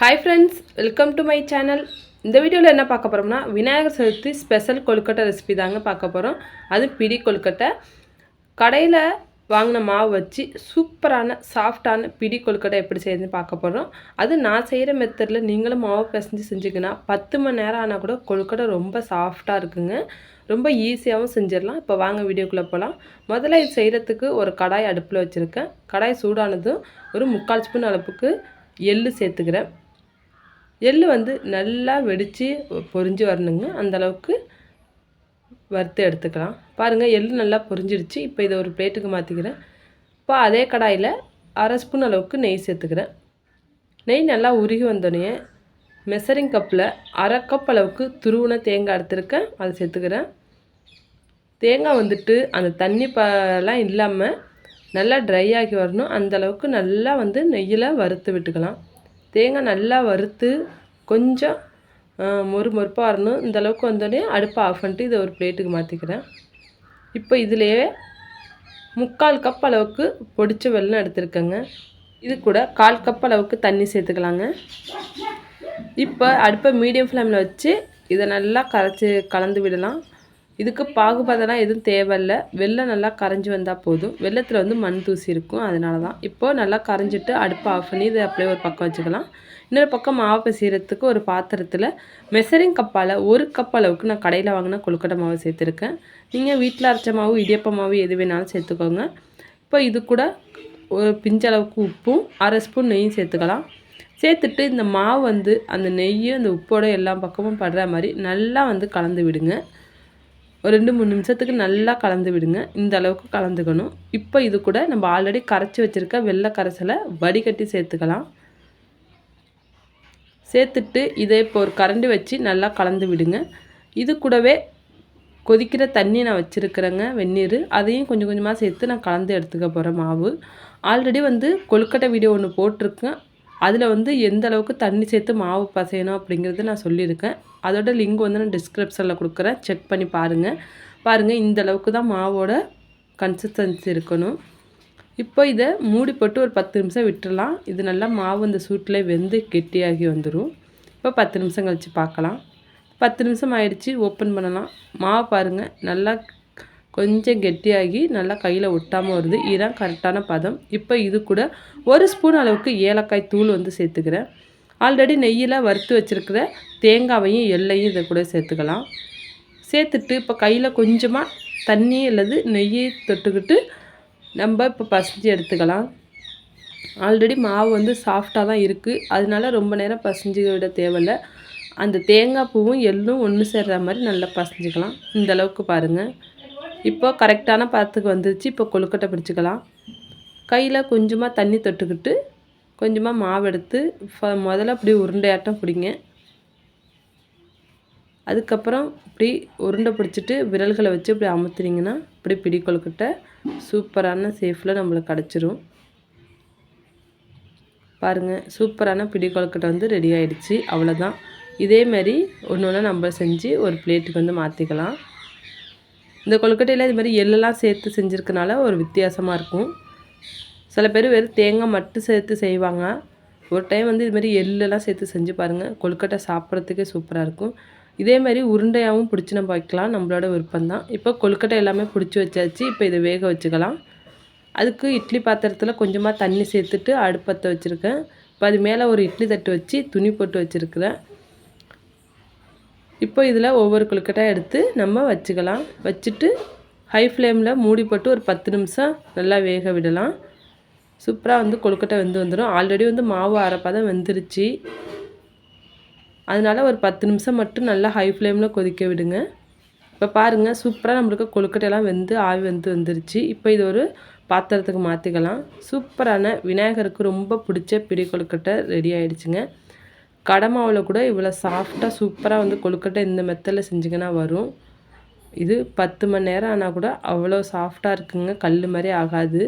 Hi friends welcome to my channel இந்த வீடியோவில் என்ன பார்க்க போகிறோம்னா விநாயகர் சதுர்த்தி ஸ்பெஷல் கொழுக்கட்டை ரெசிபி தாங்க பார்க்க போகிறோம் அது பிடி கொழுக்கட்டை. கடையில் வாங்கின மாவு வச்சு சூப்பரான சாஃப்டான பிடி கொழுக்கட்டை எப்படி செய்யுதுன்னு பார்க்க போகிறோம் அது நான் செய்கிற மெத்தடில் நீங்களும் மாவு பிசைஞ்சு செஞ்சுக்கினா பத்து மணி நேரம் ஆனால் கூட கொழுக்கட்டை ரொம்ப சாஃப்டாக இருக்குங்க. ரொம்ப ஈஸியாகவும் செஞ்சிடலாம். இப்போ வாங்க வீடியோக்குள்ளே போகலாம் முதல்ல இது செய்கிறதுக்கு ஒரு கடாய் அடுப்பில் வச்சுருக்கேன். கடாய் சூடானதும் ஒரு முக்கால் ஸ்பூன் அளவுக்கு எள்ளு சேர்த்துக்கிறேன். எள் வந்து நல்லா வெடித்து பொரிஞ்சு வரணுங்க. அந்தளவுக்கு வறுத்து எடுத்துக்கலாம். பாருங்கள் எள் நல்லா பொரிஞ்சிடுச்சு இப்போ இதை ஒரு பிளேட்டுக்கு மாற்றிக்கிறேன் இப்போ அதே கடாயில் அரை ஸ்பூன் அளவுக்கு நெய் சேர்த்துக்கிறேன். நெய் நல்லா உருகி வந்தோடனே மெசரிங் கப்பில் அரை கப் அளவுக்கு துருவின தேங்காய் எடுத்துருக்கேன். அதை சேர்த்துக்கிறேன். தேங்காய் வந்துட்டு அந்த தண்ணி பலாம் இல்லாமல் நல்லா ட்ரை ஆகி வரணும். அந்தளவுக்கு நல்லா வந்து நெய்யில் வறுத்து விட்டுக்கலாம். தேங்காய் நல்லா வறுத்து கொஞ்சம் மொறு மொறுப்பாக வரணும். இந்த அளவுக்கு வந்தோடனே அடுப்பை ஆஃப் பண்ணிட்டு இதை ஒரு பிளேட்டுக்கு மாற்றிக்கிறேன் இப்போ இதிலேயே முக்கால் கப் அளவுக்கு பொடிச்ச வெள்ளம் எடுத்துருக்கேங்க. இது கூட கால் கப் அளவுக்கு தண்ணி சேர்த்துக்கலாங்க. இப்போ அடுப்பை மீடியம் ஃப்ளேமில் வச்சு இதை நல்லா கரைச்சி கலந்து விடலாம். இதுக்கு பாகுபாதெல்லாம் எதுவும் தேவையில்லை. வெள்ளம் நல்லா கரைஞ்சி வந்தால் போதும். வெள்ளத்தில் வந்து மண் தூசி இருக்கும். அதனால தான் இப்போது நல்லா கரைஞ்சிட்டு அடுப்பை ஆஃப் பண்ணி இதை அப்படியே ஒரு பக்கம் வச்சுக்கலாம். இன்னொரு பக்கம் மாவு பிசைகிறதுக்கு ஒரு பாத்திரத்தில் மெசரிங் கப்பால் ஒரு கப் அளவுக்கு நான் கடையில் வாங்கின கொழுக்கட்டை மாவு சேர்த்துருக்கேன். நீங்கள் வீட்டில் அரைச்ச மாவு இடியப்ப மாவு எது வேணாலும் சேர்த்துக்கோங்க. இப்போ இது கூட ஒரு பிஞ்சளவுக்கு உப்பும் அரை ஸ்பூன் நெய்யும் சேர்த்துக்கலாம். சேர்த்துட்டு இந்த மாவு வந்து அந்த நெய்யும் அந்த உப்போட எல்லா பக்கமும் படுற மாதிரி நல்லா வந்து கலந்து விடுங்க. ஒரு ரெண்டு மூணு நிமிஷத்துக்கு நல்லா கலந்து விடுங்க. இந்த அளவுக்கு கலந்துக்கணும். இப்போ இது கூட நம்ம ஆல்ரெடி கரைச்சி வச்சுருக்க வெள்ளை கரைசலை வடிகட்டி சேர்த்துக்கலாம். சேர்த்துட்டு இதை இப்போ ஒரு கரண்டி வச்சு நல்லா கலந்து விடுங்க. இது கூடவே கொதிக்கிற தண்ணி நான் வச்சுருக்கிறேங்க வெந்நீர். அதையும் கொஞ்சம் கொஞ்சமாக சேர்த்து நான் கலந்து எடுத்துக்க போகிறேன் மாவு. ஆல்ரெடி வந்து கொழுக்கட்டை வீடியோ ஒன்று போட்டிருக்கேன். அதில் வந்து எந்த அளவுக்கு தண்ணி சேர்த்து மாவு பசையணும் அப்படிங்கிறது நான் சொல்லியிருக்கேன். அதோட லிங்க் வந்து நான் டிஸ்கிரிப்ஷனில் கொடுக்குறேன். செக் பண்ணி பாருங்கள் பாருங்கள் இந்த அளவுக்கு தான் மாவோட கன்சிஸ்டன்சி இருக்கணும். இப்போ இதை மூடி போட்டு ஒரு பத்து நிமிஷம் விட்டுடலாம் இது நல்லா மாவு இந்த சூட்டில் வெந்து கெட்டியாகி வந்துடும் இப்போ பத்து நிமிஷம் கழித்து பார்க்கலாம். பத்து நிமிஷம் ஆயிடுச்சு ஓப்பன் பண்ணலாம். மாவு பாருங்கள் நல்லா கொஞ்சம் கெட்டியாகி நல்லா கையில் ஒட்டாமல் வருது. இதுதான் கரெக்டான பதம். இப்போ இது கூட ஒரு ஸ்பூன் அளவுக்கு ஏலக்காய் தூள் வந்து சேர்த்துக்கிறேன். ஆல்ரெடி நெய்யில் வறுத்து வச்சுருக்கிற தேங்காவையும் எல்லையும் இதை கூட சேர்த்துக்கலாம். சேர்த்துட்டு இப்போ கையில் கொஞ்சமாக தண்ணி அல்லது நெய்யை தொட்டுக்கிட்டு நம்ம இப்போ பசிஞ்சு எடுத்துக்கலாம். ஆல்ரெடி மாவு வந்து சாஃப்டாக தான் இருக்குது அதனால ரொம்ப நேரம் பசிஞ்சு விட தேவையில்லை. அந்த தேங்காய் பூவும் எள்ளும் ஒன்று சேர்ற மாதிரி நல்லா பசிஞ்சுக்கலாம். இந்தளவுக்கு பாருங்கள் இப்போ கரெக்டான பாத்துக்கு வந்துருச்சு. இப்போ கொழுக்கட்டை பிடிச்சிக்கலாம். கையில் கொஞ்சமாக தண்ணி தொட்டுக்கிட்டு கொஞ்சமாக மாவு எடுத்து முதல்ல அப்படி உருண்டையாட்டம் பிடிங்க. அதுக்கப்புறம் இப்படி உருண்டை பிடிச்சிட்டு விரல்களை வச்சு இப்படி அமுத்துனீங்கன்னா இப்படி பிடி கொழுக்கட்டை சூப்பரான சேஃபில் நம்மளுக்கு கிடச்சிரும். பாருங்கள் சூப்பரான பிடி கொழுக்கட்டை வந்து ரெடி ஆகிடுச்சு அவ்வளோதான் இதேமாரி ஒன்று ஒன்று நம்ம செஞ்சு ஒரு பிளேட்டுக்கு வந்து மாற்றிக்கலாம் இந்த கொழுக்கட்டையில் இது மாதிரி எள்ளெல்லாம் சேர்த்து செஞ்சுருக்கனால ஒரு வித்தியாசமாக இருக்கும். சில பேர் வெறும் தேங்காய் மட்டும் சேர்த்து செய்வாங்க. ஒரு டைம் வந்து இது மாதிரி எள்ளெல்லாம் சேர்த்து செஞ்சு பாருங்கள் கொழுக்கட்டை சாப்பிட்றதுக்கே சூப்பராக இருக்கும். இதே மாதிரி உருண்டையாகவும் பிடிச்சி நம்ம வைக்கலாம். நம்மளோட விருப்பம் தான் இப்போ கொழுக்கட்டை எல்லாமே பிடிச்சி வச்சாச்சு. இப்போ இதை வேக வச்சுக்கலாம். அதுக்கு இட்லி பாத்திரத்தில் கொஞ்சமாக தண்ணி சேர்த்துட்டு அடுப்பத்தை வச்சுருக்கேன். இப்போ அது மேலே ஒரு இட்லி தட்டு வச்சு துணி போட்டு வச்சுருக்குறேன். இப்போ இதில் ஒவ்வொரு கொழுக்கட்டாக எடுத்து நம்ம வச்சுக்கலாம். வச்சுட்டு ஹை ஃப்ளேமில் மூடி போட்டு ஒரு பத்து நிமிஷம் நல்லா வேக விடலாம். சூப்பராக வந்து கொழுக்கட்டை வெந்து வந்துடும் ஆல்ரெடி வந்து மாவு அரைப்பதம் வெந்துருச்சு. அதனால் ஒரு பத்து நிமிஷம் மட்டும் நல்லா ஹை ஃப்ளேமில் கொதிக்க விடுங்க. இப்போ பாருங்கள் சூப்பராக நம்மளுக்கு கொழுக்கட்டையெல்லாம் வெந்து ஆவி வந்து வந்துருச்சு. இப்போ இது ஒரு பாத்திரத்துக்கு மாற்றிக்கலாம் சூப்பரான விநாயகருக்கு ரொம்ப பிடிச்ச பிடி கொழுக்கட்டை ரெடி ஆகிடுச்சுங்க கடமாவில் கூட இவ்வளோ சாஃப்டாக சூப்பராக வந்து கொழுக்கட்டை இந்த மெத்தடில் செஞ்சிங்கன்னா வரும். இது பத்து மணி நேரம் ஆனால் கூட அவ்வளோ சாஃப்டாக இருக்குங்க. கல் மாதிரி ஆகாது.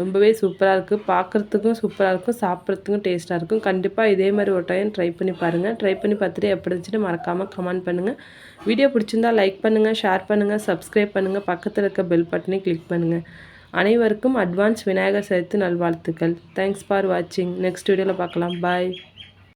ரொம்பவே சூப்பராக இருக்குது பார்க்குறதுக்கும் சூப்பராக இருக்கும். சாப்பிட்றதுக்கும் டேஸ்ட்டாக இருக்கும். கண்டிப்பாக இதே மாதிரி ஒரு டைம் ட்ரை பண்ணி பாருங்கள் ட்ரை பண்ணி பார்த்துட்டு எப்படி இருந்துச்சுன்னு மறக்காமல் கமெண்ட் பண்ணுங்கள் வீடியோ பிடிச்சிருந்தால் லைக் பண்ணுங்கள் ஷேர் பண்ணுங்கள் சப்ஸ்கிரைப் பண்ணுங்கள் பக்கத்தில் இருக்க பெல் பட்டனை கிளிக் பண்ணுங்கள் அனைவருக்கும் அட்வான்ஸ் விநாயகர் சதுர்த்தி நல்வாழ்த்துக்கள். தேங்க்ஸ் ஃபார் வாட்சிங் நெக்ஸ்ட் வீடியோவில் பார்க்கலாம். பாய்